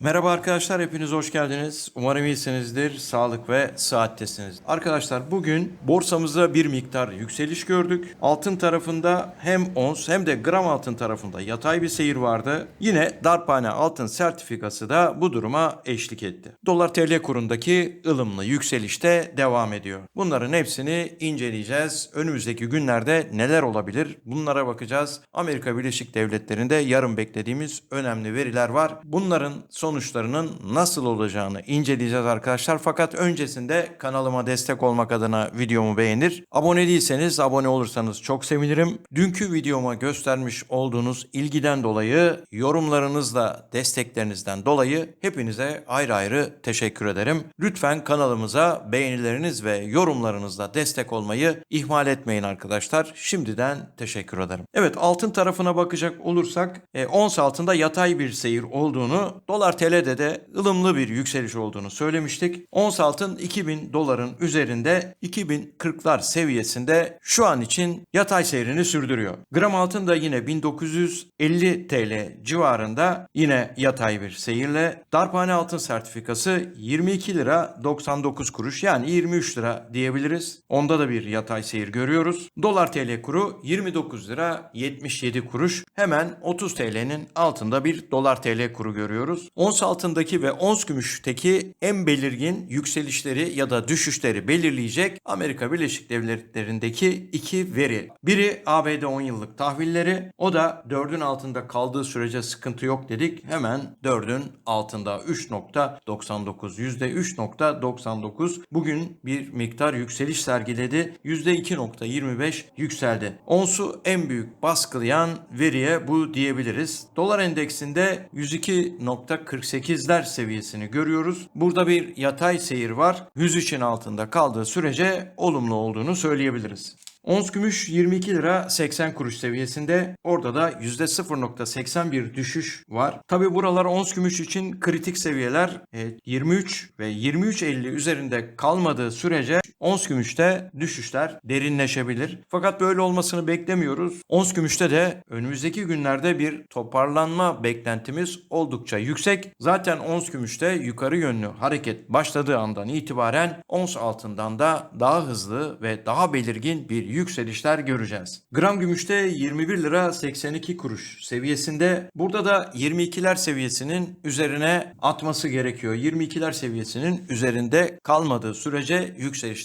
Merhaba arkadaşlar, hepiniz hoş geldiniz. Umarım iyisinizdir, sağlık ve sıhhattesiniz. Arkadaşlar bugün borsamızda bir miktar yükseliş gördük. Altın tarafında hem ons hem de gram altın tarafında yatay bir seyir vardı. Yine darphane altın sertifikası da bu duruma eşlik etti. Dolar TL kurundaki ılımlı yükseliş de devam ediyor. Bunların hepsini inceleyeceğiz. Önümüzdeki günlerde neler olabilir? Bunlara bakacağız. Amerika Birleşik Devletleri'nde yarın beklediğimiz önemli veriler var. Bunların sonuçlarının nasıl olacağını inceleyeceğiz arkadaşlar. Fakat öncesinde kanalıma destek olmak adına videomu beğenir. Abone değilseniz abone olursanız çok sevinirim. Dünkü videoma göstermiş olduğunuz ilgiden dolayı, yorumlarınızla desteklerinizden dolayı hepinize ayrı ayrı teşekkür ederim. Lütfen kanalımıza beğenileriniz ve yorumlarınızla destek olmayı ihmal etmeyin arkadaşlar. Şimdiden teşekkür ederim. Evet altın tarafına bakacak olursak e, ons altında yatay bir seyir olduğunu, dolar TL'de de ılımlı bir yükseliş olduğunu söylemiştik. Ons altın 2000 doların üzerinde 2040'lar seviyesinde şu an için yatay seyrini sürdürüyor. Gram altın da yine 1950 TL civarında yine yatay bir seyirle darphane altın sertifikası 22 lira 99 kuruş yani 23 lira diyebiliriz. Onda da bir yatay seyir görüyoruz. Dolar TL kuru 29 lira 77 kuruş. Hemen 30 TL'nin altında bir dolar TL kuru görüyoruz. Ons altındaki ve ons gümüşteki en belirgin yükselişleri ya da düşüşleri belirleyecek Amerika Birleşik Devletleri'ndeki iki veri. Biri ABD 10 yıllık tahvilleri. O da 4'ün altında kaldığı sürece sıkıntı yok dedik. Hemen 4'ün altında 3.99 %3.99 bugün bir miktar yükseliş sergiledi. %2.25 yükseldi. Onsu en büyük baskılayan veriye bu diyebiliriz. Dolar endeksinde 102.48'ler seviyesini görüyoruz. Burada bir yatay seyir var. 103'in altında kaldığı sürece olumlu olduğunu söyleyebiliriz. Ons gümüş 22 lira 80 kuruş seviyesinde. Orada da %0.81 düşüş var. Tabi buralar ons gümüş için kritik seviyeler. E, 23 ve 23.50 üzerinde kalmadığı sürece ons gümüşte düşüşler derinleşebilir. Fakat böyle olmasını beklemiyoruz. Ons gümüşte de önümüzdeki günlerde bir toparlanma beklentimiz oldukça yüksek. Zaten ons gümüşte yukarı yönlü hareket başladığı andan itibaren ons altından da daha hızlı ve daha belirgin bir yükselişler göreceğiz. Gram gümüşte 21 lira 82 kuruş seviyesinde. Burada da 22'ler seviyesinin üzerine atması gerekiyor. 22'ler seviyesinin üzerinde kalmadığı sürece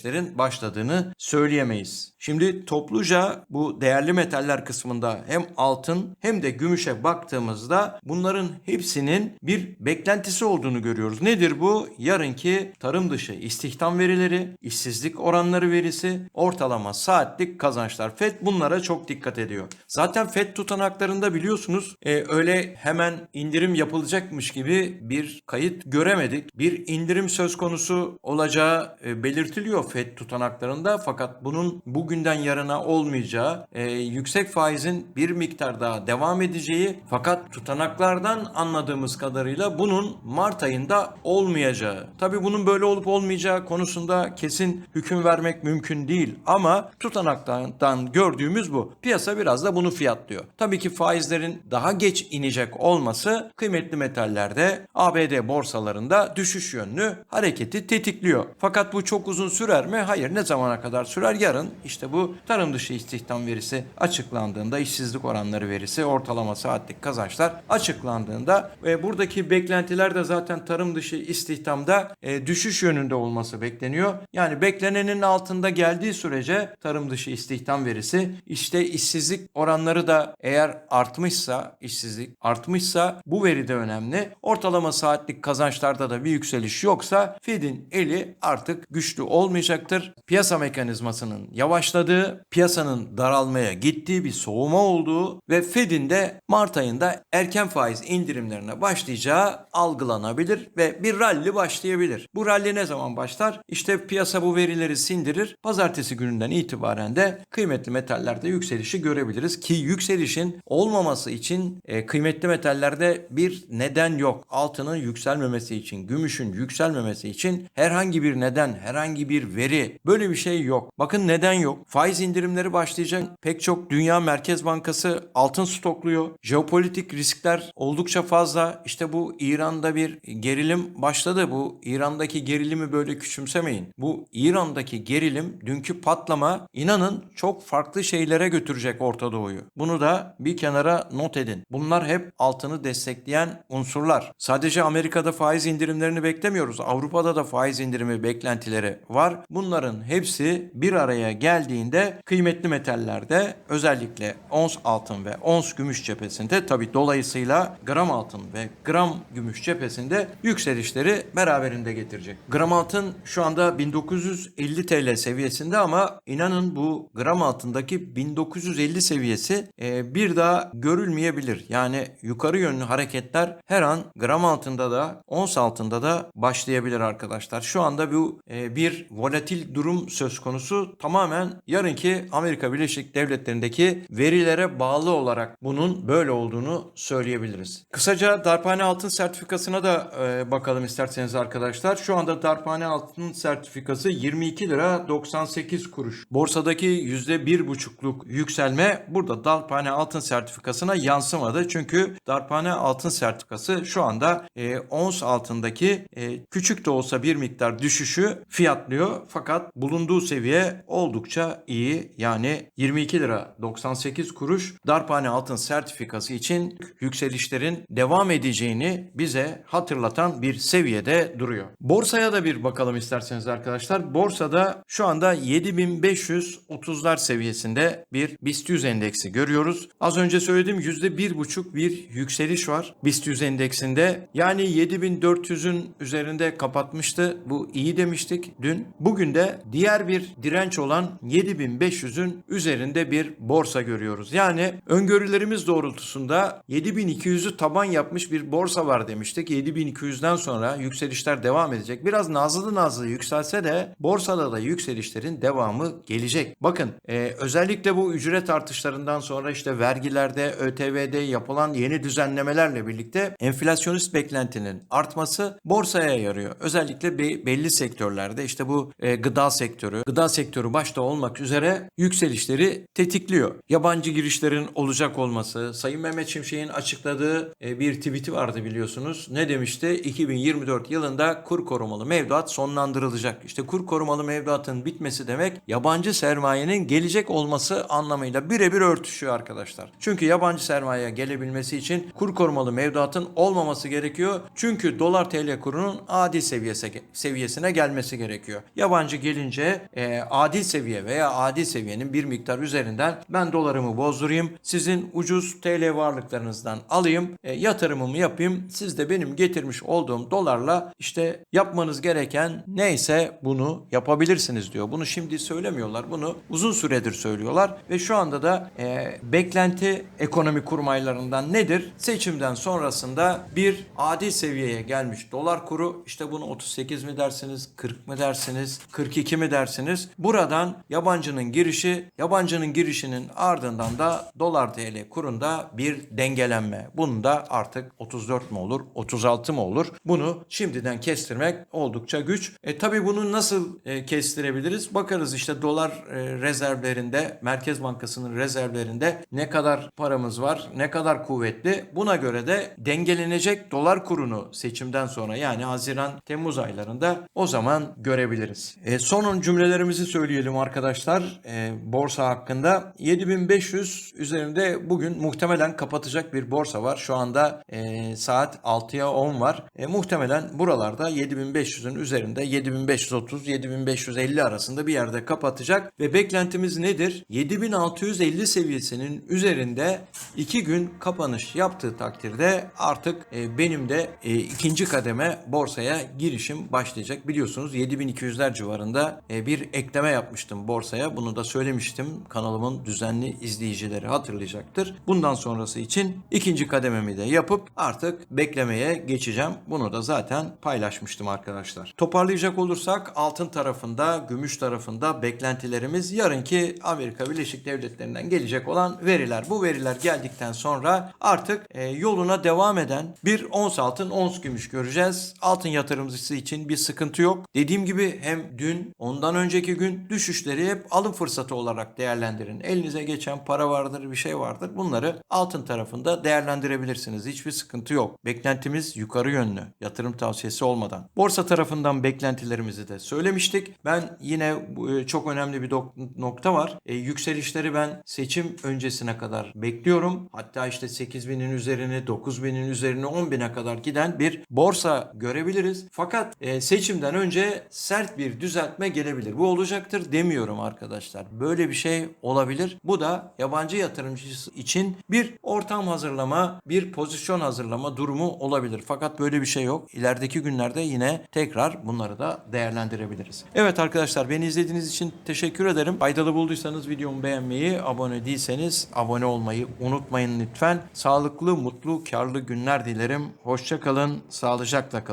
yükselişlerin başladığını söyleyemeyiz. Şimdi topluca bu değerli metaller kısmında hem altın hem de gümüşe baktığımızda bunların hepsinin bir beklentisi olduğunu görüyoruz. Nedir bu? Yarınki tarım dışı istihdam verileri, işsizlik oranları verisi, ortalama saatlik kazançlar. FED bunlara çok dikkat ediyor. Zaten FED tutanaklarında biliyorsunuz e, öyle hemen indirim yapılacakmış gibi bir kayıt göremedik. Bir indirim söz konusu olacağı e, belirtiliyor FED tutanaklarında fakat bunun bugünden yarına olmayacağı, e, yüksek faizin bir miktar daha devam edeceği fakat tutanaklardan anladığımız kadarıyla bunun Mart ayında olmayacağı. Tabii bunun böyle olup olmayacağı konusunda kesin hüküm vermek mümkün değil ama tutanaklardan gördüğümüz bu. Piyasa biraz da bunu fiyatlıyor. Tabii ki faizlerin daha geç inecek olması kıymetli metallerde ABD borsalarında düşüş yönlü hareketi tetikliyor. Fakat bu çok uzun sürer mi? Hayır. Ne zamana kadar sürer? Yarın işte bu tarım dışı istihdam verisi açıklandığında işsizlik oranları verisi ortalama saatlik kazançlar açıklandığında ve buradaki beklentiler de zaten tarım dışı istihdamda e, düşüş yönünde olması bekleniyor. Yani beklenenin altında geldiği sürece tarım dışı istihdam verisi işte işsizlik oranları da eğer artmışsa işsizlik artmışsa bu veri de önemli. Ortalama saatlik kazançlarda da bir yükseliş yoksa Fed'in eli artık güçlü olmayacaktır. Piyasa mekanizmasının yavaşladığı, piyasanın daralmaya gittiği bir soğuma olduğu ve Fed'in de Mart ayında erken faiz indirimlerine başlayacağı algılanabilir ve bir rally başlayabilir. Bu rally ne zaman başlar? İşte piyasa bu verileri sindirir. Pazartesi gününden itibaren de kıymetli metallerde yükselişi görebiliriz ki yükselişin olmaması için e, kıymetli metallerde bir neden yok. Altının yükselmemesi için, gümüşün yükselmemesi için herhangi bir neden, herhangi bir veri böyle bir şey yok. Bakın neden yok? Faiz indirimleri başlayacak. Pek çok Dünya Merkez Bankası altın stokluyor. Jeopolitik riskler oldukça fazla. İşte bu İran'da bir gerilim başladı. Bu İran'daki gerilimi böyle küçümsemeyin. Bu İran'daki gerilim, dünkü patlama inanın çok farklı şeylere götürecek Orta Doğu'yu. Bunu da bir kenara not edin. Bunlar hep altını destekleyen unsurlar. Sadece Amerika'da faiz indirimlerini beklemiyoruz. Avrupa'da da faiz indirimi beklentileri var. Bunların hepsi bir araya geldiğinde kıymetli metallerde özellikle ons altın ve ons gümüş cephesinde tabi dolayısıyla gram altın ve gram gümüş cephesinde yükselişleri beraberinde getirecek. Gram altın şu anda 1950 TL seviyesinde ama inanın bu gram altındaki 1950 seviyesi e, bir daha görülmeyebilir. Yani yukarı yönlü hareketler her an gram altında da ons altında da başlayabilir arkadaşlar. Şu anda bu e, bir volatil durum söz konusu. Tamamen yarınki Amerika Birleşik Devletleri'ndeki verilere bağlı olarak bunun böyle olduğunu söyleyebiliriz. Kısaca darphane altın sertifikasına da e, bakalım isterseniz arkadaşlar. Şu anda darphane altın sertifikası 22 lira 98 kuruş. Borsadaki %1,5'luk yükselme burada darphane altın sertifikasına yansımadı. Çünkü darphane altın sertifikası şu anda e, ons altındaki e, küçük de olsa bir miktar düşüşü fiyatlıyor. Fakat bulunduğu seviye oldukça iyi. Yani 22 lira 98 kuruş darphane altın sertifikası için yükselişlerin devam edeceğini bize hatırlatan bir seviyede duruyor. Borsaya da bir bakalım isterseniz arkadaşlar. Borsada şu anda 7530'lar seviyesinde bir BIST 100 endeksi görüyoruz. Az önce söylediğim %1,5 bir yükseliş var BIST 100 endeksinde. Yani 7400'ün üzerinde kapatmıştı. Bu iyi demiştik dün. Bugün de diğer bir direnç olan 7500'ün üzerinde bir borsa görüyoruz. Yani öngörülerimiz doğrultusunda 7200'ü taban yapmış bir borsa var demiştik. 7200'den sonra yükselişler devam edecek. Biraz nazlı nazlı yükselse de borsada da yükselişlerin devamı gelecek. Bakın e, özellikle bu ücret artışlarından sonra işte vergilerde, ÖTV'de yapılan yeni düzenlemelerle birlikte enflasyonist beklentinin artması borsaya yarıyor. Özellikle be- belli sektörlerde işte bu e, gıda sektörü, gıda sektörü başta olmak üzere yükselişleri tetikliyor. Yabancı girişlerin olacak olması, Sayın Mehmet Şimşek'in açıkladığı e, bir tweet'i vardı biliyorsunuz. Ne demişti? 2024 yılında kur korumalı mevduat sonlandırılacak. İşte kur korumalı mevduatın bitmesi demek yabancı sermayenin gelecek olması anlamıyla birebir örtüşüyor arkadaşlar. Çünkü yabancı sermaye gelebilmesi için kur korumalı mevduatın olmaması gerekiyor. Çünkü dolar TL kurunun adil seviyesi, seviyesine gelmesi gerekiyor. Yabancı gelince e, adil seviye veya adil seviyenin bir miktar üzerinden ben dolarımı bozdurayım. Sizin ucuz TL varlıklarınızdan alayım. e, yatırımımı yapayım. Siz de benim getirmiş olduğum dolarla işte yapmanız gereken neyse bunu yapabilirsiniz diyor. Bunu şimdi söylemiyorlar. Bunu uzun süredir söylüyorlar ve şu anda da e, beklenti ekonomi kurmaylarından nedir? Seçimden sonrasında bir adil seviyeye gelmiş dolar kuru işte bunu 38 mi dersiniz, 40 mı dersiniz, 42 mi dersiniz? Buradan yabancının girişi, yabancının girişinin ardından da dolar TL kurunda bir dengelenme. Bunun da artık 34 mu olur, 36 mı olur? Bunu şimdiden kestirmek oldukça güç. E tabi bunu nasıl e, kestirebiliriz? Bakarız işte dolar e, rezervlerinde, Merkez Bankası'nın rezervlerinde ne kadar paramız var, ne kadar kuvvetli. Buna göre de dengelenecek dolar kurunu seçimden sonra yani Haziran Temmuz aylarında o zaman görebiliriz. E, son cümlelerimizi söyleyelim arkadaşlar e, borsa hakkında. 7500 üzerinde bugün muhtemelen kapatacak bir borsa var. Şu anda e, saat 6'ya 10 var. E, muhtemelen buralarda 7500'ün üzerinde 7530 7550 arasında bir yerde kapatacak ve beklentimiz nedir? 7650 seviyesinin üzerinde 2 gün kapanış yaptığı takdirde artık e, benim de e, ikinci kademe borsaya girişim başlayacak. Biliyorsunuz 7200'ler civarında e, bir ekleme yapmıştım borsaya. Bunu da söylemiştim. Kanalımın düzenli izleyicileri hatırlayacaktır. Bundan sonrası için ikinci kadememi de yapıp artık beklemeye geçeceğim. Bunu da zaten paylaşmıştım arkadaşlar. Toparlayacak olursak altın tarafında, gümüş tarafında beklentilerimiz yarınki Amerika Birleşik Devletleri'nden gelecek olan veriler. Bu veriler geldikten sonra artık e, yoluna devam eden bir ons altın, ons gümüş göreceğiz. Altın yatırımcısı için bir sıkıntı yok. Dediğim gibi hem dün, ondan önceki gün düşüşleri hep alım fırsatı olarak değerlendirin. Elinize geçen para vardır, bir şey vardır. Bunları altın tarafında değerlendirebilirsiniz. Hiçbir sıkıntı yok. Beklentimiz yukarı yönlü. Yatırım tavsiyesi olmadan. Borsa tarafından beklentilerimizi de söylemiştik. Ben yine e, çok önemli bir nokta var. E, yükselişleri ben seçim öncesine kadar bekliyorum. Hatta işte 8000'in üzerini, 9000'in üzerini, 10.000'e kadar giden bir borsa görebiliriz. Fakat e, seçimden önce sert bir düzeltme gelebilir. Bu olacaktır demiyorum arkadaşlar. Böyle bir şey olabilir. Bu da yabancı yatırımcısı için bir ortam hazırlama, bir pozisyon hazırlama durumu olabilir. Fakat böyle bir şey yok. İlerideki günlerde yine tekrar bunları da değerlendirebiliriz. Evet arkadaşlar beni izlediğiniz için teşekkür ederim. Faydalı bulduysanız videomu beğenmeyi, abone değilseniz abone olmayı unutmayın lütfen. Sağlıklı, mutlu, karlı günler dilerim. Hoşça kalın, sağlıcakla kalın.